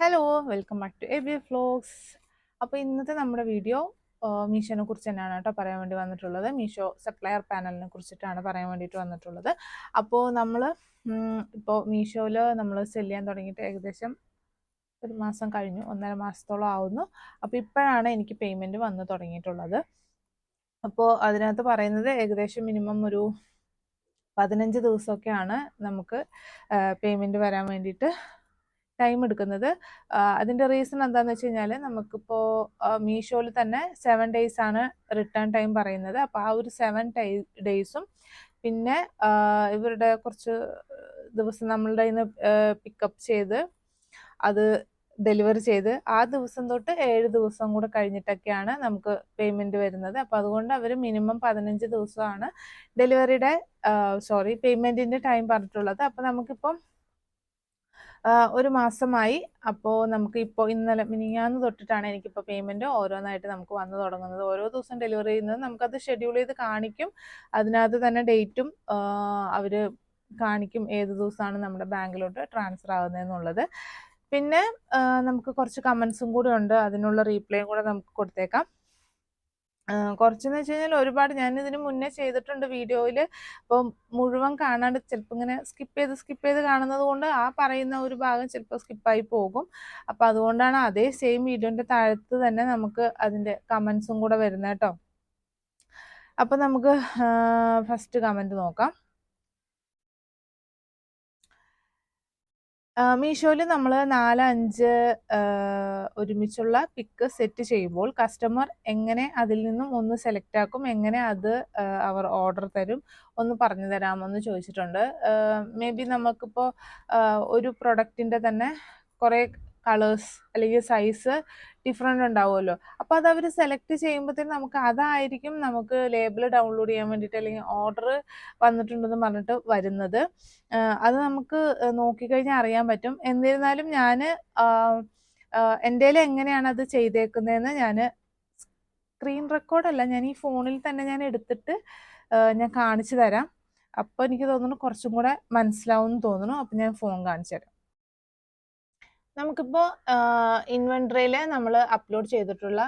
Hello welcome back to A B vlogs അപ്പോൾ ഇന്നത്തെ നമ്മുടെ വീഡിയോ മീഷോനെ കുറിച്ച് തന്നെയാണ് കേട്ടോ പറയാൻ വേണ്ടി വന്നിട്ടുള്ളത്. മീഷോ സപ്ലയർ പാനലിനെ കുറിച്ചിട്ടാണ് പറയാൻ വേണ്ടിയിട്ട് വന്നിട്ടുള്ളത്. അപ്പോൾ നമ്മൾ ഇപ്പോൾ മീഷോയിൽ നമ്മൾ സെൽ ചെയ്യാൻ തുടങ്ങിയിട്ട് ഏകദേശം ഒരു മാസം കഴിഞ്ഞു ഒന്നര മാസത്തോളം ആവുന്നു. അപ്പോൾ ഇപ്പോഴാണ് എനിക്ക് പേയ്മെന്റ് വന്ന് തുടങ്ങിയിട്ടുള്ളത്. അപ്പോൾ അതിനകത്ത് പറയുന്നത് ഏകദേശം മിനിമം ഒരു പതിനഞ്ച് ദിവസമൊക്കെയാണ് നമുക്ക് പേയ്മെന്റ് വരാൻ വേണ്ടിയിട്ട് ടൈം എടുക്കുന്നത്. അതിന്റെ റീസൺ എന്താണെന്ന് വെച്ച് കഴിഞ്ഞാൽ നമുക്കിപ്പോൾ മീഷോയിൽ തന്നെ സെവൻ ഡേയ്സ് ആണ് റിട്ടേൺ ടൈം പറയുന്നത്. അപ്പോൾ ആ ഒരു സെവൻ ഡേയ്സും പിന്നെ ഇവരുടെ കുറച്ച് ദിവസം നമ്മളുടെ ഇന്ന് പിക്കപ്പ് ചെയ്ത് അത് ഡെലിവറി ചെയ്ത് ആ ദിവസം തൊട്ട് ഏഴ് ദിവസം കൂടെ കഴിഞ്ഞിട്ടൊക്കെയാണ് നമുക്ക് പേയ്മെന്റ് വരുന്നത്. അപ്പോൾ അതുകൊണ്ട് അവർ മിനിമം പതിനഞ്ച് ദിവസമാണ് ഡെലിവറിയുടെ സോറി പേയ്മെന്റിന്റെ ടൈം പറഞ്ഞിട്ടുള്ളത്. അപ്പോൾ നമുക്കിപ്പം ഒരു മാസമായി. അപ്പോൾ നമുക്ക് ഇപ്പോൾ ഇന്നലെ മിനിങ്ങാന്ന് തൊട്ടിട്ടാണ് എനിക്കിപ്പോൾ പേയ്മെന്റ് ഓരോന്നായിട്ട് നമുക്ക് വന്നു തുടങ്ങുന്നത്. ഓരോ ദിവസം ഡെലിവറി ചെയ്യുന്നത് നമുക്കത് ഷെഡ്യൂൾ ചെയ്ത് കാണിക്കും. അതിനകത്ത് തന്നെ ഡേറ്റും അവർ കാണിക്കും ഏത് ദിവസമാണ് നമ്മുടെ ബാങ്കിലോട്ട് ട്രാൻസ്ഫർ ആകുന്നതെന്നുള്ളത് പിന്നെ നമുക്ക് കുറച്ച് കമൻസും കൂടി ഉണ്ട്. അതിനുള്ള റീപ്ലേയും കൂടെ നമുക്ക് കൊടുത്തേക്കാം. കുറച്ചെന്ന് വെച്ച് കഴിഞ്ഞാൽ ഒരുപാട് ഞാൻ ഇതിന് മുന്നേ ചെയ്തിട്ടുണ്ട് വീഡിയോയിൽ അപ്പോൾ മുഴുവൻ കാണാണ്ട് ചിലപ്പോൾ ഇങ്ങനെ സ്കിപ്പ് ചെയ്ത് സ്കിപ്പ് ചെയ്ത് കാണുന്നത് കൊണ്ട് ആ പറയുന്ന ഒരു ഭാഗം ചിലപ്പോൾ സ്കിപ്പായി പോകും. അപ്പോൾ അതുകൊണ്ടാണ് അതേ സെയിം വീഡിയോന്റെ താഴത്ത് തന്നെ നമുക്ക് അതിന്റെ കമൻസും കൂടെ വരുന്നത് കേട്ടോ അപ്പോൾ നമുക്ക് ഫസ്റ്റ് കമന്റ് നോക്കാം. മീഷോയിൽ നമ്മൾ നാലഞ്ച് ഒരുമിച്ചുള്ള പിക്ക് സെറ്റ് ചെയ്യുമ്പോൾ കസ്റ്റമർ എങ്ങനെ അതിൽ നിന്നും ഒന്ന് സെലക്ട് ആക്കും എങ്ങനെ അത് അവർ ഓർഡർ തരും ഒന്ന് പറഞ്ഞു തരാമോ ചോദിച്ചിട്ടുണ്ട്. മേ ബി നമുക്കിപ്പോൾ ഒരു പ്രൊഡക്റ്റിന്റെ തന്നെ കുറേ കളേഴ്സ് അല്ലെങ്കിൽ സൈസ് ഡിഫറെന്റ് ഉണ്ടാവുമല്ലോ. അപ്പോൾ അത് അവർ സെലക്ട് ചെയ്യുമ്പോഴത്തേനും നമുക്ക് അതായിരിക്കും നമുക്ക് ലേബിൾ ഡൗൺലോഡ് ചെയ്യാൻ വേണ്ടിയിട്ട് അല്ലെങ്കിൽ ഓർഡർ വന്നിട്ടുണ്ടെന്ന് പറഞ്ഞിട്ട് വരുന്നത്. അത് നമുക്ക് നോക്കിക്കഴിഞ്ഞാൽ അറിയാൻ പറ്റും. എന്നിരുന്നാലും ഞാൻ എന്റെ എങ്ങനെയാണ് അത് ചെയ്തേക്കുന്നതെന്ന് ഞാൻ സ്ക്രീൻ റെക്കോർഡല്ല ഞാൻ ഈ ഫോണിൽ തന്നെ ഞാൻ എടുത്തിട്ട് ഞാൻ കാണിച്ചു തരാം. അപ്പോൾ എനിക്ക് തോന്നുന്നു കുറച്ചും കൂടെ മനസ്സിലാവും എന്ന് തോന്നുന്നു. അപ്പോൾ ഞാൻ ഫോൺ കാണിച്ചു തരാം. നമുക്കിപ്പോൾ ഇൻവെൻട്രിയിൽ നമ്മൾ അപ്ലോഡ് ചെയ്തിട്ടുള്ള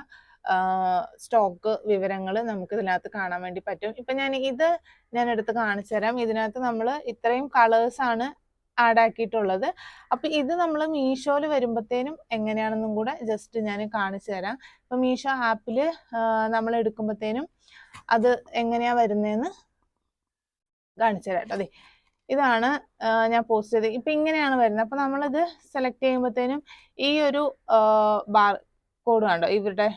സ്റ്റോക്ക് വിവരങ്ങൾ നമുക്ക് ഇതിനകത്ത് കാണാൻ വേണ്ടി പറ്റും. ഇപ്പം ഞാൻ ഇത് ഞാൻ എടുത്ത് കാണിച്ചു തരാം. ഇതിനകത്ത് നമ്മൾ ഇത്രയും കളേഴ്സ് ആണ് ആഡ് ആക്കിയിട്ടുള്ളത്. അപ്പം ഇത് നമ്മൾ മീഷോയിൽ വരുമ്പോഴത്തേനും എങ്ങനെയാണെന്നും കൂടെ ജസ്റ്റ് ഞാൻ കാണിച്ചു തരാം. ഇപ്പം മീഷോ ആപ്പിൽ നമ്മൾ എടുക്കുമ്പോഴത്തേനും അത് എങ്ങനെയാ വരുന്നതെന്ന് കാണിച്ചു തരാം കേട്ടോ അതെ ഇതാണ് ഞാൻ പോസ്റ്റ് ചെയ്തത്. ഇപ്പം ഇങ്ങനെയാണ് വരുന്നത്. അപ്പം നമ്മളിത് സെലക്ട് ചെയ്യുമ്പോഴത്തേനും ഈ ഒരു ബാർ കോഡ് കണ്ടോ? ഇവരുടെ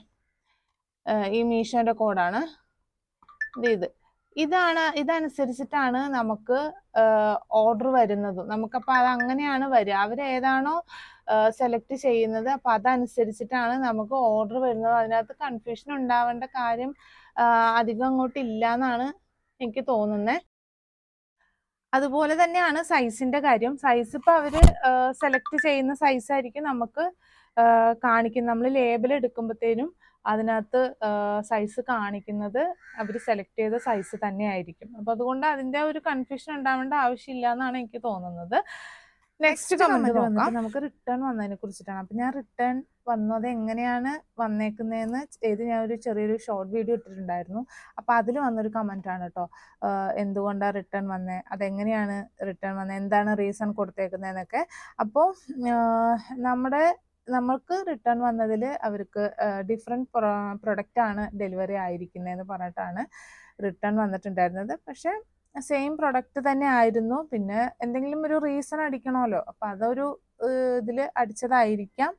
ഈ മീഷോന്റെ കോഡാണ് ഇത് ഇത്. ഇതാണ് ഇതനുസരിച്ചിട്ടാണ് നമുക്ക് ഓർഡർ വരുന്നത്. നമുക്കപ്പോൾ അത് അങ്ങനെയാണ് വരിക അവരേതാണോ സെലക്ട് ചെയ്യുന്നത്. അപ്പം അതനുസരിച്ചിട്ടാണ് നമുക്ക് ഓർഡർ വരുന്നത്. അതിനകത്ത് കൺഫ്യൂഷൻ ഉണ്ടാവേണ്ട കാര്യം അധികം അങ്ങോട്ട് ഇല്ല എന്നാണ് എനിക്ക് തോന്നുന്നത് അതുപോലെ തന്നെയാണ് സൈസിന്റെ കാര്യം. സൈസ് ഇപ്പൊ അവർ സെലക്ട് ചെയ്യുന്ന സൈസ് ആയിരിക്കും നമുക്ക് കാണിക്കുന്നത്. നമ്മൾ ലേബൽ എടുക്കുമ്പോഴത്തേനും അതിനകത്ത് സൈസ് കാണിക്കുന്നത് അവർ സെലക്ട് ചെയ്ത സൈസ് തന്നെ ആയിരിക്കും അപ്പൊ അതുകൊണ്ട് അതിന്റെ ഒരു കൺഫ്യൂഷൻ ഉണ്ടാവേണ്ട ആവശ്യമില്ല എന്നാണ് എനിക്ക് തോന്നുന്നത്. നെക്സ്റ്റ് കമന്റ് നോക്കാം. നമുക്ക് റിട്ടേൺ വന്നതിനെ കുറിച്ചിട്ടാണ്. അപ്പൊ ഞാൻ റിട്ടേൺ വന്നത് എങ്ങനെയാണ് വന്നേക്കുന്നതെന്ന് ചെയ്ത് ഞാൻ ഒരു ചെറിയൊരു ഷോർട്ട് വീഡിയോ ഇട്ടിട്ടുണ്ടായിരുന്നു. അപ്പൊ അതിൽ വന്നൊരു കമന്റ് ആണ് കേട്ടോ എന്തുകൊണ്ടാണ് റിട്ടേൺ വന്നത് അതെങ്ങനെയാണ് റിട്ടേൺ വന്നത് എന്താണ് റീസൺ കൊടുത്തേക്കുന്നതെന്നൊക്കെ അപ്പോൾ നമ്മുടെ നമ്മൾക്ക് റിട്ടേൺ വന്നതിൽ അവർക്ക് ഡിഫറെന്റ് പ്രൊഡക്റ്റ് ആണ് ഡെലിവറി ആയിരിക്കുന്നതെന്ന് പറഞ്ഞിട്ടാണ് റിട്ടേൺ വന്നിട്ടുണ്ടായിരുന്നത്. പക്ഷേ സെയിം പ്രൊഡക്റ്റ് തന്നെ ആയിരുന്നു. പിന്നെ എന്തെങ്കിലും ഒരു റീസൺ അടിക്കണമല്ലോ. അപ്പം അതൊരു ഇതിൽ അടിച്ചതായിരിക്കാം.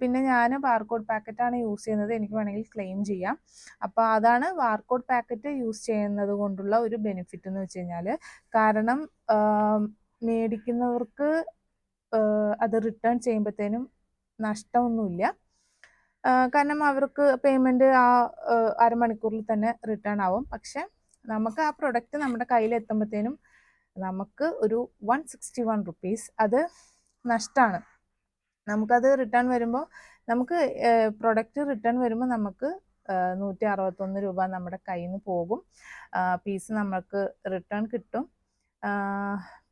പിന്നെ ഞാൻ ബാർകോഡ് പാക്കറ്റാണ് യൂസ് ചെയ്യുന്നത്. എനിക്ക് വേണമെങ്കിൽ ക്ലെയിം ചെയ്യാം. അപ്പോൾ അതാണ് ബാർകോഡ് പാക്കറ്റ് യൂസ് ചെയ്യുന്നത് കൊണ്ടുള്ള ഒരു ബെനിഫിറ്റ് എന്ന് വെച്ച് കഴിഞ്ഞാൽ കാരണം മേടിക്കുന്നവർക്ക് അത് റിട്ടേൺ ചെയ്യുമ്പോഴത്തേനും നഷ്ടമൊന്നുമില്ല. കാരണം അവർക്ക് പേയ്മെന്റ് ആ അരമണിക്കൂറിൽ തന്നെ റിട്ടേൺ ആവും. പക്ഷെ നമുക്ക് ആ പ്രൊഡക്റ്റ് നമ്മുടെ കയ്യിൽ എത്തുമ്പോഴത്തേനും നമുക്ക് ഒരു വൺ സിക്സ്റ്റി വൺ റുപ്പീസ് അത് നഷ്ടമാണ് നമുക്കത് റിട്ടേൺ വരുമ്പോൾ നമുക്ക് പ്രൊഡക്റ്റ് റിട്ടേൺ വരുമ്പോൾ നമുക്ക് നൂറ്റി അറുപത്തൊന്ന് രൂപ നമ്മുടെ കയ്യിൽ നിന്ന് പോകും പീസ് നമുക്ക് റിട്ടേൺ കിട്ടും.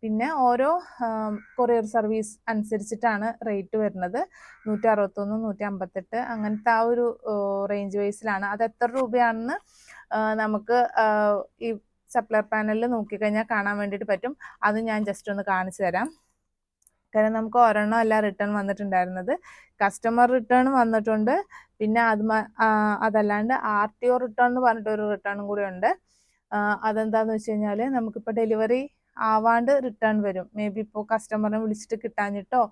പിന്നെ ഓരോ കൊറിയർ സർവീസ് അനുസരിച്ചിട്ടാണ് റേറ്റ് വരുന്നത്. നൂറ്റി അറുപത്തൊന്ന് നൂറ്റി അമ്പത്തെട്ട് അങ്ങനത്തെ ആ ഒരു റേഞ്ച് വൈസിലാണ് അത് എത്ര രൂപയാണെന്ന് നമുക്ക് ഈ സപ്ലയർ പാനലിൽ നോക്കിക്കഴിഞ്ഞാൽ കാണാൻ വേണ്ടിയിട്ട് പറ്റും. അത് ഞാൻ ജസ്റ്റ് ഒന്ന് കാണിച്ചു തരാം. കാരണം നമുക്ക് ഒരെണ്ണം അല്ല റിട്ടേൺ വന്നിട്ടുണ്ടായിരുന്നത്. കസ്റ്റമർ റിട്ടേൺ വന്നിട്ടുണ്ട്. പിന്നെ അത് അതല്ലാണ്ട് ആർ ടി ഒ റിട്ടേൺ എന്ന് പറഞ്ഞിട്ടൊരു റിട്ടേണും കൂടി ഉണ്ട്. അതെന്താന്ന് വെച്ച് കഴിഞ്ഞാൽ നമുക്കിപ്പോൾ ഡെലിവറി ആവാണ്ട് റിട്ടേൺ വരും. മേ ബി ഇപ്പോൾ കസ്റ്റമറിനെ വിളിച്ചിട്ട് കിട്ടാഞ്ഞിട്ടോ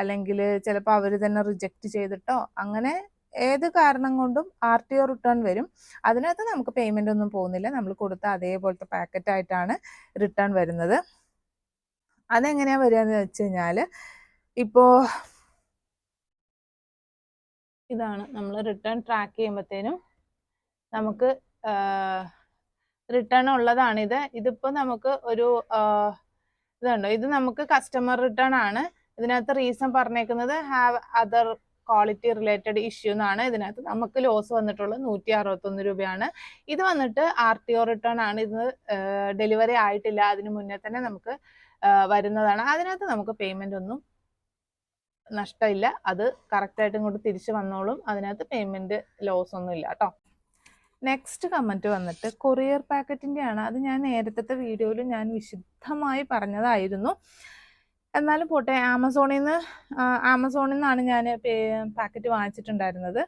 അല്ലെങ്കിൽ ചിലപ്പോൾ അവർ തന്നെ റിജക്റ്റ് ചെയ്തിട്ടോ അങ്ങനെ ഏത് കാരണം കൊണ്ടും ആർ ടി ഒ റിട്ടേൺ വരും. അതിനകത്ത് നമുക്ക് പേയ്മെന്റ് ഒന്നും പോകുന്നില്ല. നമ്മൾ കൊടുത്ത അതേപോലത്തെ പാക്കറ്റ് ആയിട്ടാണ് റിട്ടേൺ വരുന്നത്. അതെങ്ങനെയാ വരിക എന്ന് വെച്ച് കഴിഞ്ഞാൽ ഇപ്പോൾ ഇതാണ് നമ്മൾ റിട്ടേൺ ട്രാക്ക് ചെയ്യുമ്പോഴത്തേനും നമുക്ക് റിട്ടേൺ ഉള്ളതാണിത്. ഇതിപ്പോൾ നമുക്ക് ഒരു ഇതുണ്ടോ? ഇത് നമുക്ക് കസ്റ്റമർ റിട്ടേൺ ആണ്. ഇതിനകത്ത് റീസൺ പറഞ്ഞേക്കുന്നത് have other quality related issue എന്നാണ് ഇതിനകത്ത് നമുക്ക് ലോസ് വന്നിട്ടുള്ളത് നൂറ്റി അറുപത്തൊന്ന് രൂപയാണ്. ഇത് വന്നിട്ട് ആർ ടി ഒ റിട്ടേൺ ആണ് ഇത് ഡെലിവറി ആയിട്ടില്ല. അതിന് മുന്നേ തന്നെ നമുക്ക് വരുന്നതാണ്. അതിനകത്ത് നമുക്ക് പേയ്മെന്റ് ഒന്നും നഷ്ടമില്ല. അത് കറക്റ്റായിട്ട് ഇങ്ങോട്ട് തിരിച്ചു വന്നോളും. അതിനകത്ത് പേയ്മെന്റ് ലോസ് ഒന്നും ഇല്ല കേട്ടോ. നെക്സ്റ്റ് കമന്റ് വന്നിട്ട് കൊറിയർ പാക്കറ്റിന്റെ ആണ് അത് ഞാൻ നേരത്തെ വീഡിയോയിൽ ഞാൻ വിശുദ്ധമായി പറഞ്ഞതായിരുന്നു. എന്നാലും പോട്ടെ ആമസോണിൽ നിന്ന് ആമസോണിൽ നിന്നാണ് ഞാൻ പാക്കറ്റ് വാങ്ങിച്ചിട്ടുണ്ടായിരുന്നത്.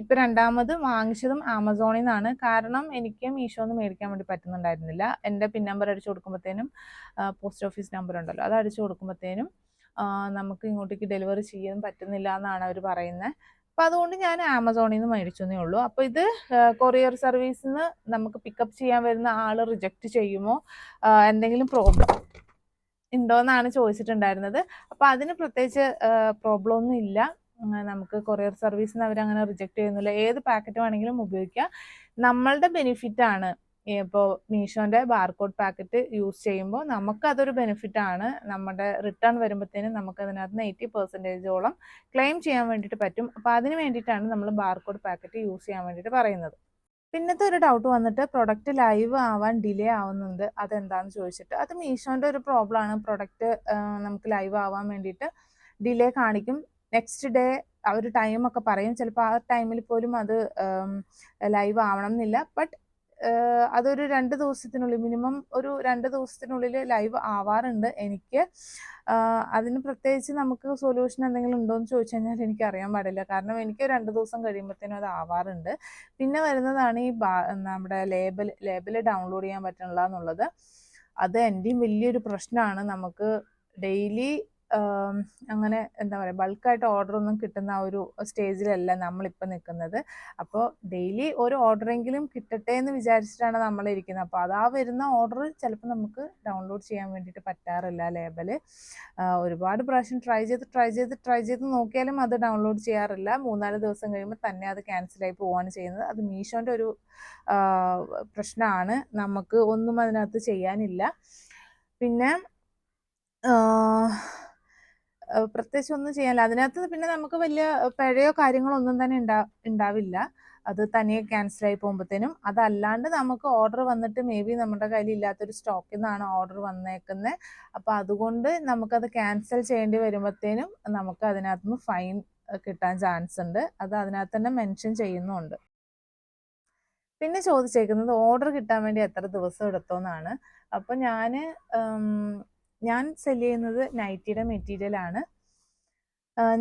ഇപ്പൊ രണ്ടാമത് വാങ്ങിച്ചതും ആമസോണിൽ നിന്നാണ് കാരണം എനിക്ക് മീഷോന്ന് മേടിക്കാൻ വേണ്ടി പറ്റുന്നുണ്ടായിരുന്നില്ല. എന്റെ പിൻ നമ്പർ അടിച്ചു കൊടുക്കുമ്പോഴത്തേനും പോസ്റ്റ് ഓഫീസ് നമ്പർ ഉണ്ടല്ലോ അത് അടിച്ചു കൊടുക്കുമ്പോഴത്തേനും നമുക്ക് ഇങ്ങോട്ടേക്ക് ഡെലിവറി ചെയ്യാൻ പറ്റുന്നില്ല എന്നാണ് അവർ പറയുന്നത് അപ്പം അതുകൊണ്ട് ഞാൻ ആമസോണിൽ നിന്ന് മേടിച്ചെന്നേ ഉള്ളൂ. അപ്പോൾ ഇത് കൊറിയർ സർവീസിൽ നിന്ന് നമുക്ക് പിക്കപ്പ് ചെയ്യാൻ വരുന്ന ആൾ റിജക്റ്റ് ചെയ്യുമോ? എന്തെങ്കിലും പ്രോബ്ലം ഉണ്ടോയെന്നാണ് ചോദിച്ചിട്ടുണ്ടായിരുന്നത്. അപ്പോൾ അതിന് പ്രത്യേകിച്ച് പ്രോബ്ലം ഒന്നും ഇല്ല. നമുക്ക് കൊറിയർ സർവീസിന് അങ്ങനെ റിജക്ട് ചെയ്യുന്നില്ല. ഏത് പാക്കറ്റ് വേണമെങ്കിലും ഉപയോഗിക്കാം. നമ്മളുടെ ബെനിഫിറ്റ് ആണ് ഇപ്പോൾ മീഷോന്റെ ബാർകോഡ് പാക്കറ്റ് യൂസ് ചെയ്യുമ്പോൾ നമുക്ക് അതൊരു ബെനിഫിറ്റ് ആണ് നമ്മുടെ റിട്ടേൺ വരുമ്പോഴത്തേനും നമുക്ക് അതിനകത്ത് നിന്ന് എയ്റ്റി പെർസെന്റേജോളം ക്ലെയിം ചെയ്യാൻ വേണ്ടിയിട്ട് പറ്റും. അപ്പോൾ അതിന് വേണ്ടിയിട്ടാണ് നമ്മൾ ബാർകോഡ് പാക്കറ്റ് യൂസ് ചെയ്യാൻ വേണ്ടിയിട്ട് പറയുന്നത്. പിന്നത്തെ ഒരു ഡൗട്ട് വന്നിട്ട് പ്രൊഡക്റ്റ് ലൈവ് ആവാൻ ഡിലേ ആവുന്നുണ്ട്. അതെന്താന്ന് ചോദിച്ചിട്ട്. അത് മീഷോന്റെ ഒരു പ്രോബ്ലം ആണ്. പ്രൊഡക്റ്റ് നമുക്ക് ലൈവ് ആവാൻ വേണ്ടിയിട്ട് ഡിലേ കാണിക്കും. നെക്സ്റ്റ് ഡേ ആ ഒരു ടൈമൊക്കെ പറയും. ചിലപ്പോൾ ആ ടൈമിൽ പോലും അത് ലൈവ് ആവണം എന്നില്ല. ബട്ട് അതൊരു രണ്ട് ദിവസത്തിനുള്ളിൽ മിനിമം ഒരു രണ്ട് ദിവസത്തിനുള്ളിൽ ലൈവ് ആവാറുണ്ട് എനിക്ക്. അതിന് പ്രത്യേകിച്ച് നമുക്ക് സൊല്യൂഷൻ എന്തെങ്കിലും ഉണ്ടോ എന്ന് ചോദിച്ചു കഴിഞ്ഞാൽ എനിക്ക് അറിയാൻ പാടില്ല. കാരണം എനിക്ക് രണ്ട് ദിവസം കഴിയുമ്പോഴത്തേനും അത് ആവാറുണ്ട്. പിന്നെ വരുന്നതാണ് ഈ നമ്മുടെ ലേബൽ ലേബൽ ഡൗൺലോഡ് ചെയ്യാൻ പറ്റണില്ല എന്നുള്ളത് അത് എന്റെയും വലിയൊരു പ്രശ്നമാണ്. നമുക്ക് ഡെയിലി അങ്ങനെ എന്താ പറയുക ബൾക്കായിട്ട് ഓർഡർ ഒന്നും കിട്ടുന്ന ആ ഒരു സ്റ്റേജിലല്ല നമ്മളിപ്പോൾ നിൽക്കുന്നത് അപ്പോൾ ഡെയിലി ഒരു ഓർഡറെങ്കിലും കിട്ടട്ടെ എന്ന് വിചാരിച്ചിട്ടാണ് നമ്മൾ ഇരിക്കുന്നത് അപ്പോൾ ആ വരുന്ന ഓർഡർ ചിലപ്പോൾ നമുക്ക് ഡൗൺലോഡ് ചെയ്യാൻ വേണ്ടിയിട്ട് പറ്റാറില്ല ലേബൽ ഒരുപാട് പ്രാവശ്യം ട്രൈ ചെയ്ത് ട്രൈ ചെയ്ത് ട്രൈ ചെയ്ത് നോക്കിയാലും അത് ഡൗൺലോഡ് ചെയ്യാറില്ല. മൂന്നാൽ ദിവസം കഴിയുമ്പോൾ തന്നെ അത് ക്യാൻസലായി പോവുകയാണ് ചെയ്യുന്നത്. അത് മീഷോന്റെ ഒരു പ്രശ്നമാണ്. നമുക്ക് ഒന്നും അതിനകത്ത് ചെയ്യാനില്ല. പിന്നെ പ്രത്യേകിച്ച് ഒന്നും ചെയ്യാനില്ല. അതിനകത്ത് പിന്നെ നമുക്ക് വലിയ പിഴയോ കാര്യങ്ങളോ ഒന്നും തന്നെ ഉണ്ടാ ഉണ്ടാവില്ല അത് തനിയെ ക്യാൻസലായി പോകുമ്പോഴത്തേനും അതല്ലാണ്ട് നമുക്ക് ഓർഡർ വന്നിട്ട് മേ ബി നമ്മുടെ കയ്യിൽ ഇല്ലാത്തൊരു സ്റ്റോക്കിൽ നിന്നാണ് ഓർഡർ വന്നേക്കുന്നത് അപ്പോൾ അതുകൊണ്ട് നമുക്കത് ക്യാൻസൽ ചെയ്യേണ്ടി വരുമ്പോഴത്തേനും നമുക്ക് അതിനകത്ത് നിന്ന് ഫൈൻ കിട്ടാൻ ചാൻസ് ഉണ്ട് അത് അതിനകത്ത് തന്നെ മെൻഷൻ ചെയ്യുന്നുണ്ട്. പിന്നെ ചോദിച്ചേക്കുന്നത് ഓർഡർ കിട്ടാൻ വേണ്ടി എത്ര ദിവസം എടുത്തോന്നാണ്. അപ്പൊ ഞാൻ ഉം, ഞാൻ സെൽ ചെയ്യുന്നത് നൈറ്റിയുടെ മെറ്റീരിയൽ ആണ്.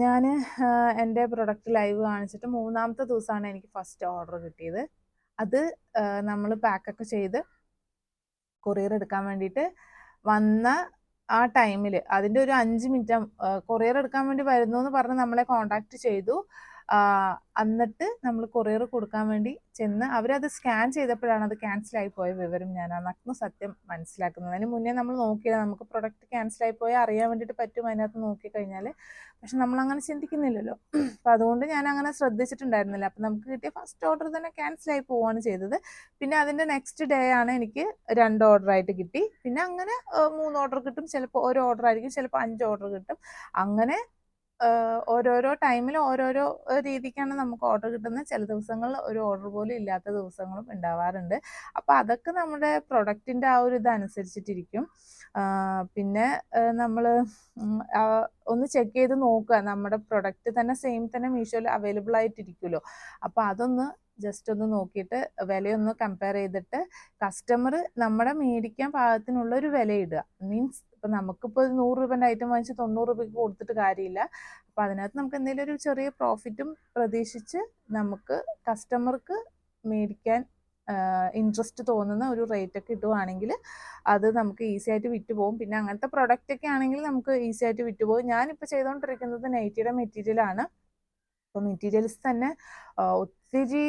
ഞാൻ എന്റെ പ്രൊഡക്റ്റ് ലൈവ് കാണിച്ചിട്ട് മൂന്നാമത്തെ ദിവസമാണ് എനിക്ക് ഫസ്റ്റ് ഓർഡർ കിട്ടിയത്. അത് നമ്മൾ പാക്കൊക്കെ ചെയ്ത് കൊറിയർ എടുക്കാൻ വേണ്ടിയിട്ട് വന്ന ആ ടൈമിൽ അതിന്റെ ഒരു അഞ്ച് മിനിറ്റ് കൊറിയർ എടുക്കാൻ വേണ്ടി വരുന്നു എന്ന് പറഞ്ഞ് നമ്മളെ കോണ്ടാക്ട് ചെയ്തു. എന്നിട്ട് നമ്മൾ കൊറിയർ കൊടുക്കാൻ വേണ്ടി ചെന്ന് അവരത് സ്കാൻ ചെയ്തപ്പോഴാണ് അത് ക്യാൻസൽ ആയി പോയ വിവരം ഞാൻ അന്ന് സത്യം മനസ്സിലാക്കുന്നത്. അതിന് മുന്നേ നമ്മൾ നോക്കിയില്ല നമുക്ക് പ്രൊഡക്റ്റ് ക്യാൻസൽ ആയി പോയാൽ അറിയാൻ വേണ്ടിയിട്ട് പറ്റും അതിനകത്ത് നോക്കിക്കഴിഞ്ഞാൽ പക്ഷെ നമ്മൾ അങ്ങനെ ചിന്തിക്കുന്നില്ലല്ലോ. അപ്പം അതുകൊണ്ട് ഞാൻ അങ്ങനെ ശ്രദ്ധിച്ചിട്ടുണ്ടായിരുന്നില്ല. അപ്പം നമുക്ക് കിട്ടിയ ഫസ്റ്റ് ഓർഡർ തന്നെ ക്യാൻസൽ ആയി പോവുകയാണ് ചെയ്തത്. പിന്നെ അതിന്റെ നെക്സ്റ്റ് ഡേ ആണ് എനിക്ക് രണ്ട് ഓർഡർ ആയിട്ട് കിട്ടി. പിന്നെ അങ്ങനെ മൂന്ന് ഓർഡർ കിട്ടും. ചിലപ്പോൾ ഒരു ഓർഡർ ആയിരിക്കും ചിലപ്പോൾ അഞ്ച് ഓർഡർ കിട്ടും. അങ്ങനെ ഓരോരോ ടൈമിൽ ഓരോരോ രീതിക്കാണ് നമുക്ക് ഓർഡർ കിട്ടുന്നത് ചില ദിവസങ്ങളിൽ ഒരു ഓർഡർ പോലും ഇല്ലാത്ത ദിവസങ്ങളും ഉണ്ടാവാറുണ്ട്. അപ്പോൾ അതൊക്കെ നമ്മുടെ പ്രൊഡക്റ്റിന്റെ ആ ഒരു ഇതനുസരിച്ചിട്ടിരിക്കും. പിന്നെ നമ്മൾ ഒന്ന് ചെക്ക് ചെയ്ത് നോക്കുക നമ്മുടെ പ്രൊഡക്റ്റ് തന്നെ സെയിം തന്നെ മീഷോയിൽ അവൈലബിൾ ആയിട്ടിരിക്കുമല്ലോ അപ്പോൾ അതൊന്ന് ജസ്റ്റ് ഒന്ന് നോക്കിയിട്ട് വിലയൊന്ന് കമ്പയർ ചെയ്തിട്ട് കസ്റ്റമർ നമ്മുടെ മേടിക്കാൻ പാകത്തിനുള്ള ഒരു വില ഇടുക. മീൻസ് ഇപ്പം നമുക്കിപ്പോൾ നൂറ് രൂപേന്റെ ഐറ്റം വാങ്ങിച്ച് തൊണ്ണൂറ് രൂപയ്ക്ക് കൊടുത്തിട്ട് കാര്യമില്ല. അപ്പം അതിനകത്ത് നമുക്ക് എന്തെങ്കിലും ഒരു ചെറിയ പ്രോഫിറ്റും പ്രതീക്ഷിച്ച് നമുക്ക് കസ്റ്റമർക്ക് മേടിക്കാൻ ഇൻട്രസ്റ്റ് തോന്നുന്ന ഒരു റേറ്റ് ഒക്കെ ഇടുവാണെങ്കിൽ അത് നമുക്ക് ഈസി ആയിട്ട് വിറ്റ് പോകും പിന്നെ അങ്ങനത്തെ പ്രൊഡക്റ്റ് ഒക്കെ ആണെങ്കിൽ നമുക്ക് ഈസി ആയിട്ട് വിറ്റ് പോകും ഞാനിപ്പോൾ ചെയ്തുകൊണ്ടിരിക്കുന്നത് നൈറ്റിയുടെ മെറ്റീരിയലാണ് അപ്പോൾ മെറ്റീരിയൽസ് തന്നെ ഒത്തിരി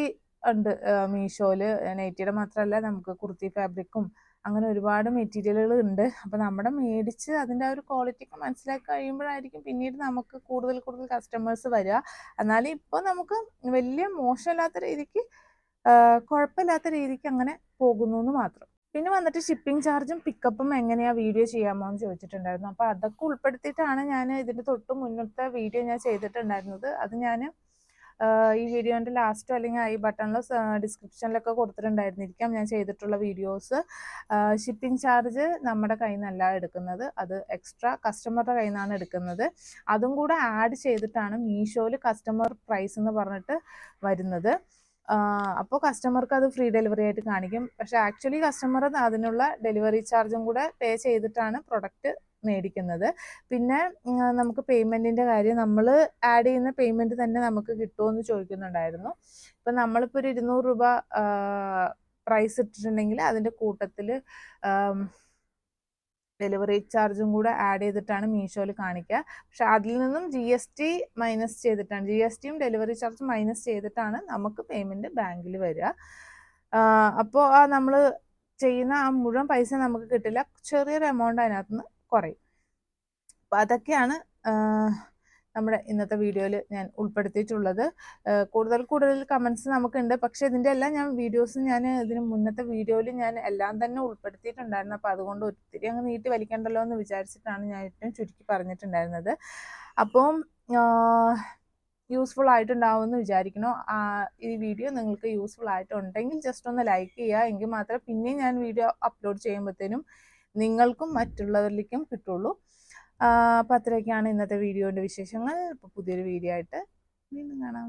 ഉണ്ട്. മീഷോയിൽ നൈറ്റിയുടെ മാത്രമല്ല നമുക്ക് കുർത്തി ഫാബ്രിക്കും അങ്ങനെ ഒരുപാട് മെറ്റീരിയലുകൾ ഉണ്ട്. അപ്പോൾ നമ്മുടെ മേടിച്ച് അതിന്റെ ആ ഒരു ക്വാളിറ്റി ഒക്കെ മനസ്സിലാക്കി കഴിയുമ്പോഴായിരിക്കും പിന്നീട് നമുക്ക് കൂടുതൽ കൂടുതൽ കസ്റ്റമേഴ്സ് വരിക. എന്നാലും ഇപ്പോൾ നമുക്ക് വലിയ മോശമില്ലാത്ത രീതിക്ക് കുഴപ്പമില്ലാത്ത രീതിക്ക് അങ്ങനെ പോകുന്നു എന്ന് മാത്രം. പിന്നെ വന്നിട്ട് ഷിപ്പിംഗ് ചാർജും പിക്കപ്പും എങ്ങനെയാ വീഡിയോ ചെയ്യാമോ എന്ന് ചോദിച്ചിട്ടുണ്ടായിരുന്നു. അപ്പോൾ അതൊക്കെ ഉൾപ്പെടുത്തിയിട്ടാണ് ഞാൻ ഇതിന്റെ തൊട്ട് മുന്നത്തെ വീഡിയോ ഞാൻ ചെയ്തിട്ടുണ്ടായിരുന്നത്. അത് ഞാൻ ഈ വീഡിയോന്റെ ലാസ്റ്റോ അല്ലെങ്കിൽ ഐ ബട്ടണിലോ ഡിസ്ക്രിപ്ഷനിലൊക്കെ കൊടുത്തിട്ടുണ്ടായിരുന്നിരിക്കാം. ഞാൻ ചെയ്തിട്ടുള്ള വീഡിയോസ് ഷിപ്പിംഗ് ചാർജ് നമ്മുടെ കയ്യിൽ നിന്നല്ല എടുക്കുന്നത്. അത് എക്സ്ട്രാ കസ്റ്റമറുടെ കയ്യിൽ നിന്നാണ് എടുക്കുന്നത്. അതും കൂടെ ആഡ് ചെയ്തിട്ടാണ് മീഷോയിൽ കസ്റ്റമർ പ്രൈസ് എന്ന് പറഞ്ഞിട്ട് വരുന്നത്. അപ്പോൾ കസ്റ്റമർക്ക് അത് ഫ്രീ ഡെലിവറി ആയിട്ട് കാണിക്കും. പക്ഷെ ആക്ച്വലി കസ്റ്റമർ അതിനുള്ള ഡെലിവറി ചാർജും കൂടെ പേ ചെയ്തിട്ടാണ് പ്രൊഡക്റ്റ് മേടിക്കുന്നത്. പിന്നെ നമുക്ക് പേയ്മെന്റിന്റെ കാര്യം നമ്മൾ ആഡ് ചെയ്യുന്ന പേയ്മെന്റ് തന്നെ നമുക്ക് കിട്ടുമെന്ന് ചോദിക്കുന്നുണ്ടായിരുന്നു. ഇപ്പം നമ്മളിപ്പോൾ ഒരു ഇരുന്നൂറ് രൂപ പ്രൈസ് ഇട്ടിട്ടുണ്ടെങ്കിൽ അതിന്റെ കൂട്ടത്തിൽ ഡെലിവറി ചാർജും കൂടെ ആഡ് ചെയ്തിട്ടാണ് മീഷോയിൽ കാണിക്കുക. പക്ഷെ അതിൽ നിന്നും ജി എസ് ടി മൈനസ് ചെയ്തിട്ടാണ്. ജി എസ് ടിയും ഡെലിവറി ചാർജും മൈനസ് ചെയ്തിട്ടാണ് നമുക്ക് പേയ്മെന്റ് ബാങ്കിൽ വരിക. അപ്പോൾ ആ നമ്മൾ ചെയ്യുന്ന ആ മുഴുവൻ പൈസ നമുക്ക് കിട്ടില്ല. ചെറിയൊരു എമൗണ്ട് അതിനകത്ത് നിന്ന് കുറയും. അപ്പോൾ അതൊക്കെയാണ് നമ്മുടെ ഇന്നത്തെ വീഡിയോയിൽ ഞാൻ ഉൾപ്പെടുത്തിയിട്ടുള്ളത്. കൂടുതൽ കൂടുതൽ കമൻസ് നമുക്കുണ്ട്. പക്ഷേ ഇതിന്റെ എല്ലാം ഞാൻ വീഡിയോസ് ഞാൻ ഇതിന് മുന്നത്തെ വീഡിയോയിൽ ഞാൻ എല്ലാം തന്നെ ഉൾപ്പെടുത്തിയിട്ടുണ്ടായിരുന്നു. അപ്പോൾ അതുകൊണ്ട് ഒത്തിരി അങ്ങ് നീട്ടി വലിക്കണ്ടല്ലോ എന്ന് വിചാരിച്ചിട്ടാണ് ഞാൻ ഏറ്റവും ചുരുക്കി പറഞ്ഞിട്ടുണ്ടായിരുന്നത്. അപ്പം യൂസ്ഫുൾ ആയിട്ടുണ്ടാവുമെന്ന് വിചാരിക്കണോ ഈ വീഡിയോ നിങ്ങൾക്ക് യൂസ്ഫുൾ ആയിട്ടുണ്ടെങ്കിൽ ജസ്റ്റ് ഒന്ന് ലൈക്ക് ചെയ്യുക. എങ്കിൽ മാത്രമേ പിന്നെയും ഞാൻ വീഡിയോ അപ്ലോഡ് ചെയ്യുമ്പോഴത്തേനും നിങ്ങൾക്കും മറ്റുള്ളവരിലേക്കും കിട്ടുള്ളൂ. അപ്പോൾ അത്രയൊക്കെയാണ് ഇന്നത്തെ വീഡിയോന്റെ വിശേഷങ്ങൾ. അപ്പോൾ പുതിയൊരു വീഡിയോ ആയിട്ട് വീണ്ടും കാണാം.